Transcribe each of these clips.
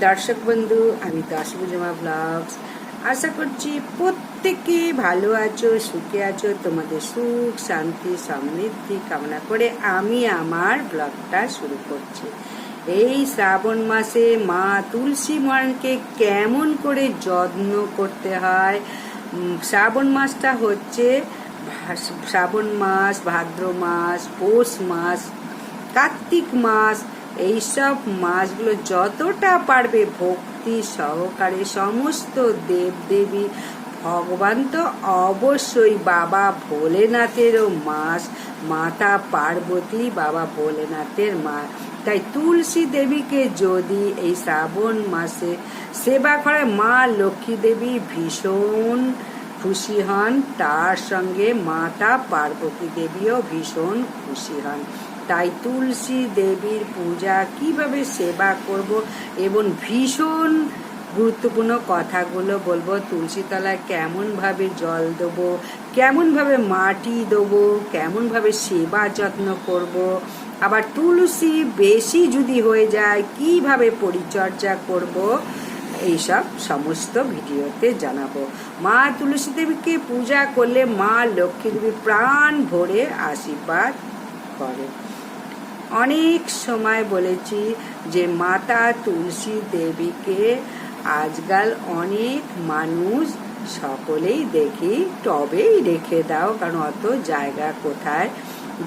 দর্শক বন্ধু, আমি দশভুজমা ব্লগস। আশা করছি প্রত্যেকে ভালো আছো, সুখে আছো, তোমাদের সুখ, শান্তি, সমৃদ্ধি কামনা করে আমি আমার ব্লগটা শুরু করছি। এই শ্রাবণ মাসে মা তুলসী মানকে কেমন করে যত্ন করতে হয়? শ্রাবণ মাসটা হচ্ছে শ্রাবণ মাস, ভাদ্র মাস, পৌষ মাস, কার্তিক মাস এইসব মাসগুলো যতটা পারবে ভক্তি সহকারে সমস্ত দেবদেবী, ভগবান তো অবশ্যই বাবা ভোলেনাথেরও মাস মাতা পার্বতী বাবা ভোলেনাথের মা। তাই তুলসী দেবীকে যদি এই শ্রাবণ মাসে সেবা করে, মা লক্ষ্মী দেবী ভীষণ খুশি হন। তার সঙ্গে মাতা পার্বতী দেবীও ভীষণ খুশি হন। তাই তুলসী দেবীর পূজা কীভাবে সেবা করব এবং ভীষণ গুরুত্বপূর্ণ কথাগুলো বলব তুলসীতলায় কেমনভাবে জল দেবো, কেমনভাবে মাটি দেবো, কেমনভাবে সেবা যত্ন করব। আবার তুলসী বেশি যদি হয়ে যায়, কীভাবে পরিচর্যা করব। এইসব সমস্ত ভিডিওতে জানাব মা তুলসী দেবীকে পূজা করলে মা লক্ষ্মী দেবী প্রাণ ভরে আশীর্বাদ করে অনেক সময় বলেছি যে মাতা তুলসী দেবীকে আজকাল অনেক মানুষ সকলেই দেখি, টবেই রেখে দাও, কারণ অত জায়গা কোথায়?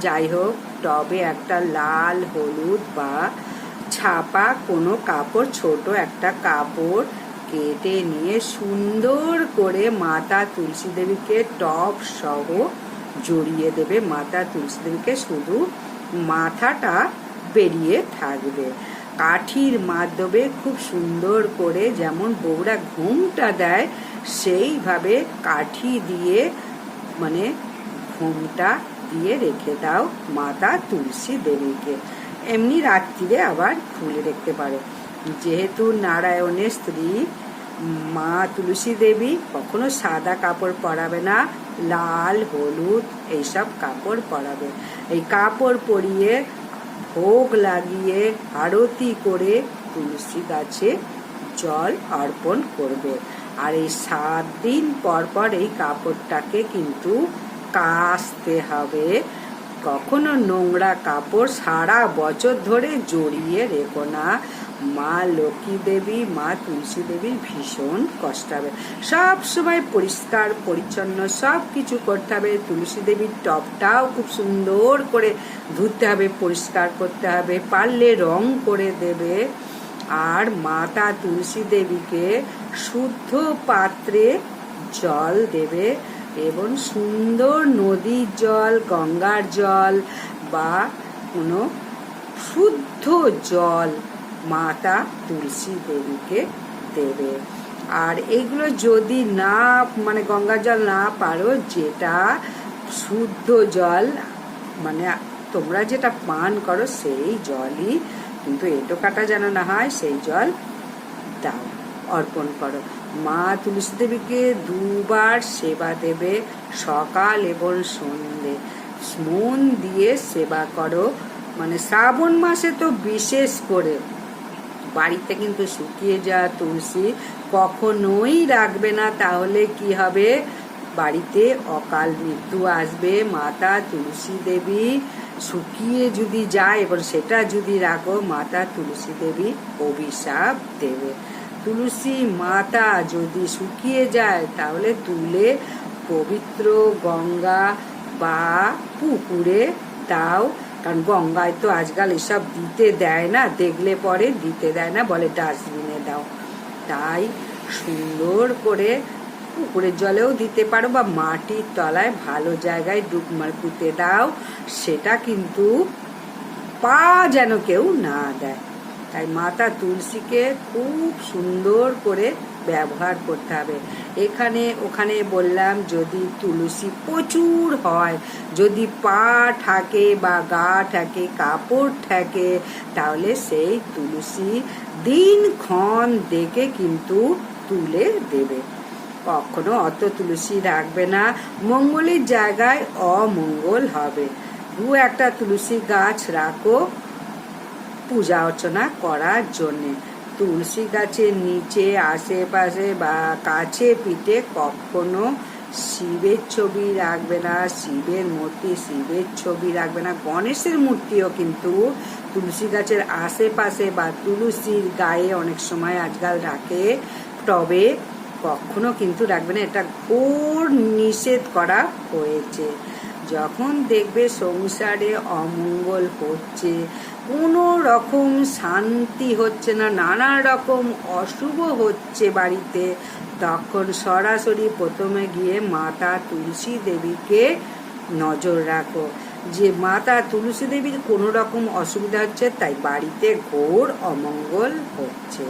যাই হোক, টবে একটা লাল, হলুদ বা ছাপা কোনো কাপড়, ছোট একটা কাপড় কেটে নিয়ে সুন্দর করে মাতা তুলসী দেবীকে টপ সহ জড়িয়ে দেবে। মাতা তুলসী দেবীকে শুধু মাথাটা বেরিয়ে থাকবে। কাঠির মাধ্যমে খুব সুন্দর করে যেমন বউরা ঘুমটা দেয়, সেইভাবে কাঠি দিয়ে মানে ঘুমটা দিয়ে রেখে দাও মাতা তুলসী দেবীকে। এমনি রাত্রিরে আবার খুলে রাখতে পারো। যেহেতু নারায়ণের স্ত্রী মা তুলসী দেবী কখনো সাদা কাপড় পরাবে না, লাল, হলুদ এইসব কাপড় পরাবে। এই কাপড় পরিয়ে ভোগ লাগিয়ে আরতি করে তুলসী গাছে জল অর্পণ করবে। আর এই সাত দিন পর পর এই কাপড়টাকে কিন্তু কাচতে হবে। কখনো নোংরা কাপড় সারা বছর ধরে জড়িয়ে রেখো না। মা লক্ষ্মী দেবী, মা তুলসী দেবীর ভীষণ কষ্ট হবে। সব সময় পরিষ্কার, পরিচ্ছন্ন, সব কিছু করতে হবে। তুলসী দেবীর টপটাও খুব সুন্দর করে ধুতে হবে, পরিষ্কার করতে হবে। পারলে রং করে দেবে। আর মাতা তুলসী দেবীকে শুদ্ধ পাত্রে জল দেবে এবং সুন্দর নদীর জল, গঙ্গার জল বা কোনো শুদ্ধ জল মাতা তুলসী দেবীকে দেবে। আর এগুলো যদি না মানে গঙ্গা জল না পারো, যেটা শুদ্ধ জল মানে তোমরা যেটা পান করো সেই জলই কিন্তু এটো কাটা যেন না হয়, সেই জল দাও, অর্পণ করো। মা তুলসী দেবীকে দুবার সেবা দেবে সকাল এবং সন্ধে মন দিয়ে সেবা করো। মানে শ্রাবণ মাসে তো বিশেষ করে বাড়িতে কিন্তু শুকিয়ে যাওয়া তুলসী কখনোই রাখবে না, তাহলে কি হবে? বাড়িতে অকাল মৃত্যু আসবে, মাতা তুলসী দেবী শুকিয়ে যদি যায় এবং সেটা যদি রাখো, মাতা তুলসী দেবী অভিশাপ দেবে। তুলসী মাতা যদি শুকিয়ে যায়, তাহলে তুলে পবিত্র গঙ্গা বা পুকুরে দাও কারণ গঙ্গায় তো আজকাল এসব দিতে দেয় না, দেখলে পরে দিতে দেয় না, বলে ডাস্টবিনে দাও। তাই সুন্দর করে পুকুরের জলেও দিতে পারো বা মাটির তলায় ভালো জায়গায় ডুবমার পুঁতে দাও, সেটা কিন্তু পা যেন কেউ না দেয়। তাই মাতা তুলসীকে খুব সুন্দর করে ব্যবহার করতে হবে। এখানে, ওখানে বললাম, যদি তুলসী প্রচুর হয়, যদি পা থাকে বা গা থাকে, কাপড় থাকে, তাহলে সেই তুলসী দিনক্ষণ দেখে কিন্তু তুলে দেবে। কখনো অত তুলসী রাখবে না। মঙ্গলের জায়গায় অমঙ্গল হবে। দু একটা তুলসী গাছ রাখো। পূজা অর্চনা করার জন্যে। তুলসী গাছের নিচে, আশেপাশে বা কাছে পিঠে কখনো শিবের ছবি রাখবে না, শিবের মূর্তি, শিবের ছবি রাখবে না। গণেশের মূর্তিও কিন্তু তুলসী গাছের আশেপাশে বা তুলসীর গায়ে অনেক সময় আজকাল রাখে। টবে কখনো কিন্তু রাখবে না। এটা ঘোর নিষেধ করা হয়েছে। যখন দেখবে সংসারে অমঙ্গল হচ্ছে, কোনো রকম শান্তি হচ্ছে না, নানা রকম অশুভ হচ্ছে বাড়িতে, তখন সরাসরি প্রথমে গিয়ে মাতা তুলসী দেবীকে নজর রাখো। যে মাতা তুলসী দেবীর কোনো রকম অসুবিধা হচ্ছে, তাই বাড়িতে ঘোর অমঙ্গল হচ্ছে।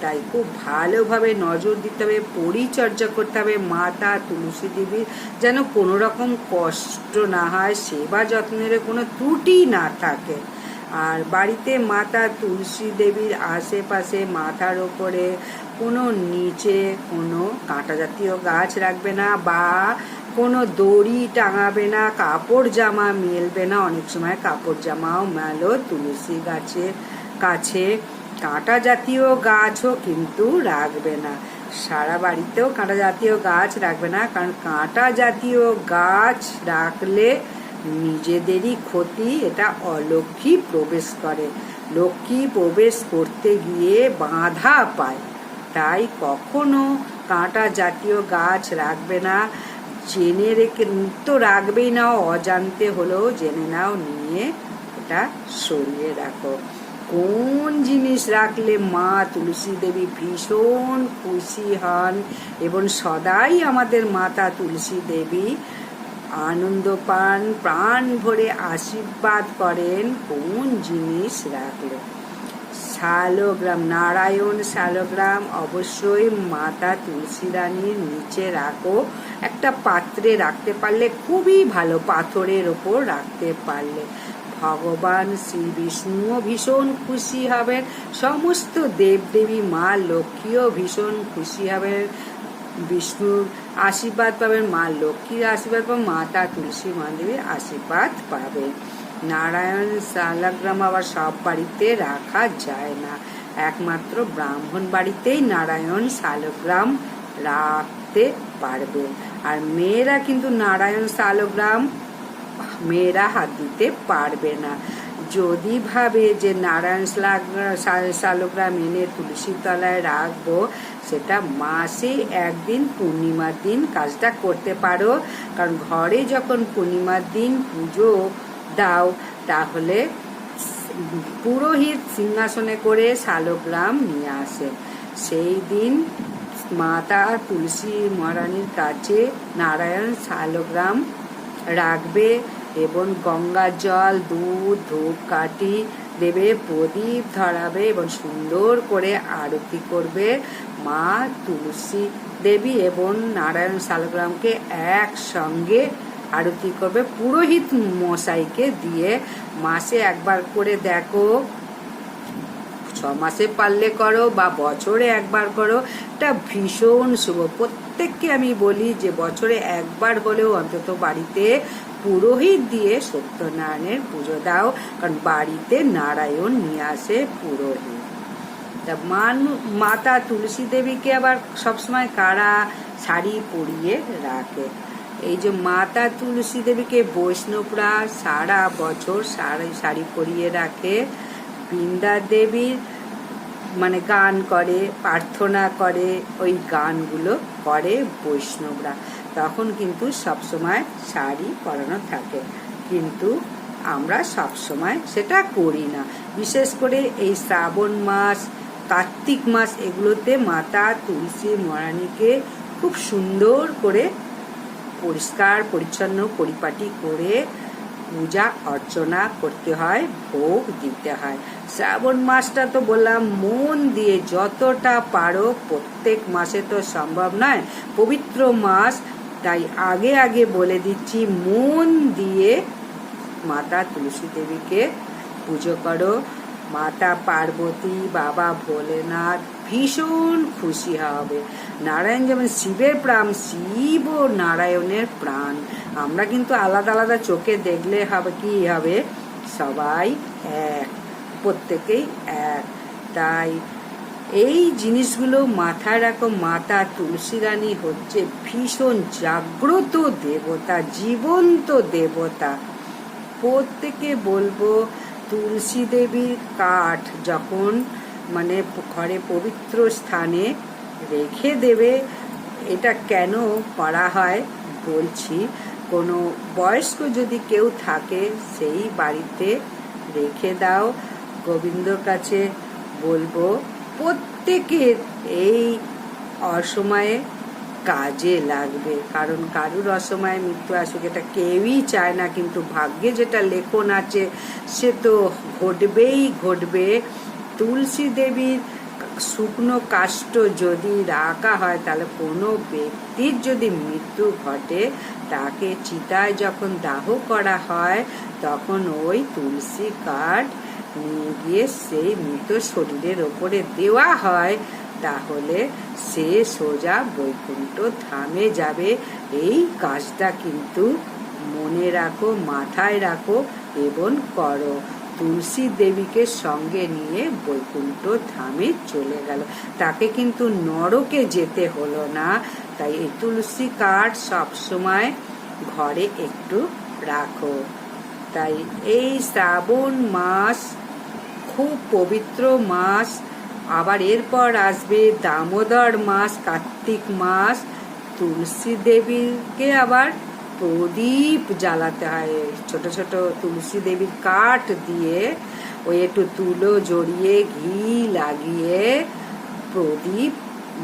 তাই খুব ভালোভাবে নজর দিতে হবে, পরিচর্যা করতে হবে মাতা তুলসী দেবীর, যেন কোনো রকম কষ্ট না হয়, সেবা যত্নের কোনো ত্রুটি না থাকে। আর বাড়িতে মাতা তুলসী দেবীর আশেপাশে মাথার ওপরে কোনো নিচে কোনো কাঁটা জাতীয় গাছ রাখবে না বা কোনো দড়ি টাঙাবে না, কাপড় জামা মেলবে না। অনেক সময় কাপড় জামাও মেলো তুলসী গাছের কাছে। কাঁটা জাতীয় গাছও কিন্তু রাখবে না। সারা বাড়িতেও কাঁটা জাতীয় গাছ রাখবে না, কারণ কাঁটা জাতীয় গাছ রাখলে নিজেদেরই ক্ষতি, এটা অলক্ষী প্রবেশ করে। লক্ষ্মী প্রবেশ করতে গিয়ে বাধা পায়। তাই কখনো কাঁটা জাতীয় গাছ রাখবে না। জেনে রেখে, তো রাখবেই না, অজান্তে হলেও জেনে নাও, নিয়ে এটা সরিয়ে রাখো। কোন জিনিস রাখলে মা তুলসী দেবী ভীষণ খুশি হন এবং সদাই আমাদের মাতা তুলসী দেবী আনন্দ পান, প্রাণ ভরে আশীর্বাদ করেন, কোন জিনিস রাখলে? শালগ্রাম, নারায়ণ শালগ্রাম, অবশ্যই মাতা তুলসী রানীর নিচে রাখো। একটা পাত্রে রাখতে পারলে, খুবই ভালো পাথরের ওপর রাখতে পারলে। ভগবান শ্রী বিষ্ণুও ভীষণ খুশি হবেন। সমস্ত দেবদেবী মা লক্ষ্মীও ভীষণ খুশি হবেন। বিষ্ণুর আশীর্বাদ পাবেন, মা লক্ষ্মীর আশীর্বাদ পাবেন মাতা তুলসী মহাদেবীর আশীর্বাদ পাবেন। নারায়ণ শালাগ্রাম আবার সব বাড়িতে রাখা যায় না। একমাত্র ব্রাহ্মণ বাড়িতেই নারায়ণ শালগ্রাম রাখতে পারবে। আর মেয়েরা কিন্তু নারায়ণ শালগ্রাম মেয়েরা হাত দিতে পারবে না। যদি ভাবে যে নারায়ণ শালগ্রাম এনে তুলসী তলায় রাখব, সেটা মাসে একদিন পূর্ণিমার দিন কাজটা করতে পারো। কারণ ঘরে যখন পূর্ণিমার দিন পুজো দাও, তাহলে পুরোহিত সিংহাসনে করে শালগ্রাম নিয়ে আসে। সেই দিন মাতা তুলসী মহারানীর কাছে নারায়ণ শালগ্রাম রাখবে এবং গঙ্গা জল, দুধ ধূপ কাঠি দেবে, প্রদীপ ধরাবে এবং সুন্দর করে আরতি করবে মা তুলসী দেবী এবং নারায়ণ শালগ্রামকে একসঙ্গে আরতি করবে। পুরোহিত মশাইকে দিয়ে মাসে একবার করে দেখো। ছ মাসে পারলে করো বা বছরে একবার করো। এটা ভীষণ শুভ। প্রত্যেককে আমি বলি যে বছরে একবার হলেও অন্তত বাড়িতে পুরোহিত দিয়ে সত্যনারায়ণের পুজো দাও, কারণ বাড়িতে নারায়ণ নিয়ে আসে পুরোহিত। তা মান, মাতা তুলসী দেবীকে আবার সবসময় কারা শাড়ি পরিয়ে রাখে? এই যে মাতা তুলসী দেবীকে বৈষ্ণবরা সারা বছর শাড়ি শাড়ি পরিয়ে রাখে, বৃন্দা দেবীর মানে গান করে, প্রার্থনা করে, ওই গানগুলো করে বৈষ্ণবরা। তখন কিন্তু সবসময় শাড়ি পরানো থাকে। কিন্তু আমরা সবসময় সেটা করি না। বিশেষ করে এই শ্রাবণ মাস, কার্তিক মাস, এগুলোতে মাতা তুলসী মহারানীকে খুব সুন্দর করে পরিষ্কার, পরিচ্ছন্ন, পরিপাটি করে পূজা অর্চনা করতে হয়, ভোগ দিতে হয়। শ্রাবণ মাসটা তো বললাম, মন দিয়ে যতটা পারো প্রত্যেক মাসে তো সম্ভব নয়, পবিত্র মাস। তাই আগে আগে বলে দিচ্ছি, মন দিয়ে মাতা তুলসী দেবীকে পুজো করো। মাতা পার্বতী, বাবা ভোলেনাথ, ভীষণ খুশি হবে। নারায়ণ যেমন শিবের প্রাণ শিব ও নারায়ণের প্রাণ। আমরা কিন্তু আলাদা আলাদা চোখে দেখলে হবে কি হবে? সবাই এক, প্রত্যেকেই এক। তাই এই জিনিসগুলো মাথায় রাখো, মাতা তুলসী রানী হচ্ছে ভীষণ জাগ্রত দেবতা, জীবন্ত দেবতা। প্রত্যেকে বলব, তুলসী দেবীর কাঠ যখন মানে ঘরে পবিত্র স্থানে রেখে দেবে, এটা কেন করা হয় বলছি কোনো বয়স্ক যদি কেউ থাকে, সেই বাড়িতে রেখে দাও। গোবিন্দর কাছে বলব, প্রত্যেকের এই অসময়ে কাজে লাগবে। কারণ কারুর অসময়ে মৃত্যু আসুক, এটা কেউই চায় না। কিন্তু ভাগ্যে যেটা লেখন আছে, সে তো ঘটবেই ঘটবে। তুলসী দেবীর শুকনো কাষ্ঠ যদি রাখা হয়, তাহলে কোনো ব্যক্তির যদি মৃত্যু ঘটে, তাকে চিতায় যখন দাহ করা হয়, তখন ওই তুলসী কাঠ নিয়ে গিয়ে সেই মৃত শরীরের ওপরে দেওয়া হয়। তাহলে সে সোজা বৈকুণ্ঠ থামে যাবে। এই কাজটা কিন্তু মনে রাখো, মাথায় রাখো এবং করো। তুলসী দেবীকে সঙ্গে নিয়ে বৈকুণ্ঠ ধামে চলে গেল। তাকে কিন্তু নরকে যেতে হলো না। তাই এই তুলসী কাঠ সবসময় ঘরে একটু রাখো। তাই এই শ্রাবণ মাস, খুব পবিত্র মাস, আবার এরপর আসবে দামোদর মাস, কার্তিক মাস। তুলসী দেবীকে আবার প্রদীপ জ্বালাতে হয়। ছোট ছোট তুলসী দেবীর কাঠ দিয়ে ওই একটু তুলো জড়িয়ে, ঘি লাগিয়ে প্রদীপ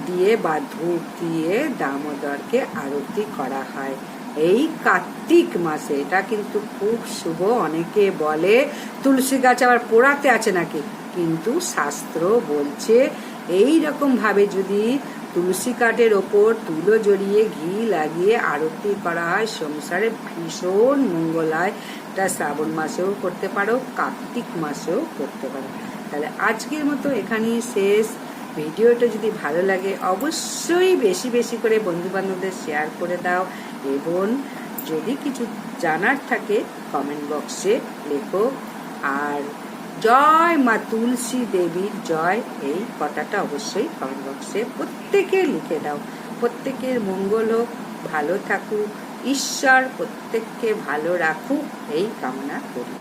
দিয়ে বা ধূপ দিয়ে দামোদরকে আরতি করা হয়। এই কার্তিক মাসে। এটা কিন্তু খুব শুভ। অনেকে বলে, তুলসী গাছ আবার পোড়াতে আছে নাকি? কিন্তু শাস্ত্র বলছে এই রকম ভাবে যদি তুলসী কাঠের ওপর তুলো জড়িয়ে ঘি লাগিয়ে আরতি করা হয়। সংসারে ভীষণ মঙ্গল হয়। এটা শ্রাবণ মাসেও করতে পারো, কার্তিক মাসেও করতে পারো। তাহলে আজকের মতো এখানেই শেষ। ভিডিওটা যদি ভালো লাগে, অবশ্যই বেশি বেশি করে বন্ধু বান্ধবদের শেয়ার করে দাও এবং যদি কিছু জানার থাকে কমেন্ট বক্সে লেখো। আর জয় মা তুলসী দেবীর জয়। এই কথাটা অবশ্যই কমেন্ট বক্সে প্রত্যেকে লিখে দাও। প্রত্যেকের মঙ্গল হোক, ভালো থাকুক, ঈশ্বর প্রত্যেককে ভালো রাখুক, এই কামনা করি।